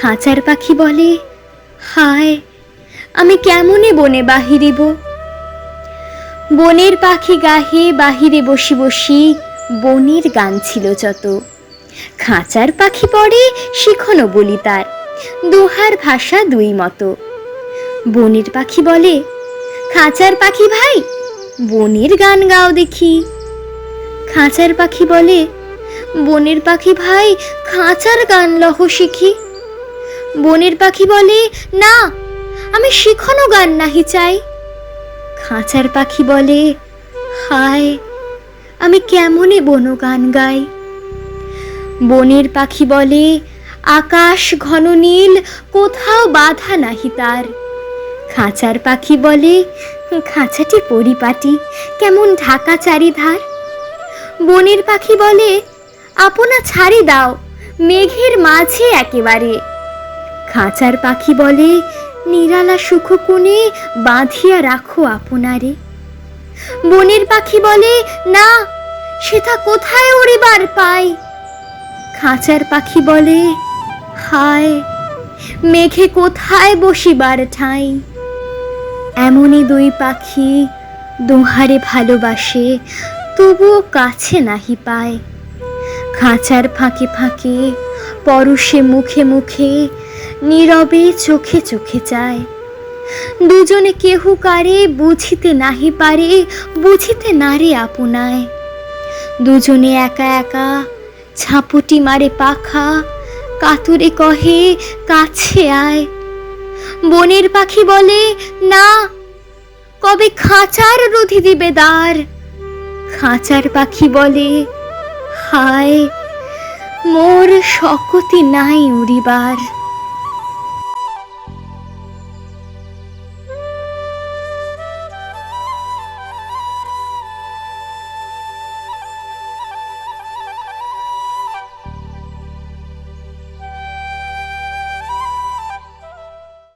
খাঁচার পাখি বলে, হায়, আমি কেমনে বনে বাহিরিব? বনের পাখি গাহে বাহিরে বসি বসি বনের গান ছিল যত। খাঁচার পাখি পড়ে শিখনো বলি তার, দুহার ভাষা দুই মতো। বনের পাখি বলে, খাঁচার পাখি ভাই, বনের গান গাও দেখি। খাঁচার পাখি বলে, বনের পাখি ভাই, খাঁচার গান লহ শিখি। বনের পাখি বলে, না, আমি শিখনো গান নাহি চাই। খাঁচার পাখি বলে, হায়, আমি কেমনে বন গান গাই? বনের পাখি বলে, আকাশ ঘন নীল, কোথাও বাধা নাহি তার। খাঁচার পাখি বলে, খাঁচাটি পরিপাটি, কেমন ঢাকা চারিধার? বনের পাখি বলে, আপনা ছাড়ি দাও, মেঘের মাঝে একেবারে। খাঁচার পাখি বলে, নিরালা সুখ কোণে বাঁধিয়া রাখো আপনারে। বনের পাখি বলে, না সেটা কোথায় উড়িবার পায় খাঁচার পাখি বলে, হায়, মেঘে কোথায় বসিবার ঠাঁই? এমনই দুই পাখি দোহারে ভালোবাসে, তবুও কাছে নাহি পায়। খাঁচার ফাঁকে ফাঁকে, পরশে মুখে মুখে নীরবে চোখে চোখে যায়। দুজনে কেহু কারে বুঝিতে নাহি পারে, বুঝিতে নারে আপনায়। দুজনে একা একা ছাপটি মারে পাখা, কাতুরে কহে, কাছে আয়। বনের পাখি বলে, না, কবে খাঁচার রুধি দিবে দ্বার? খাঁচার পাখি বলে, হায়, মোর শকতি নাই উড়িবার।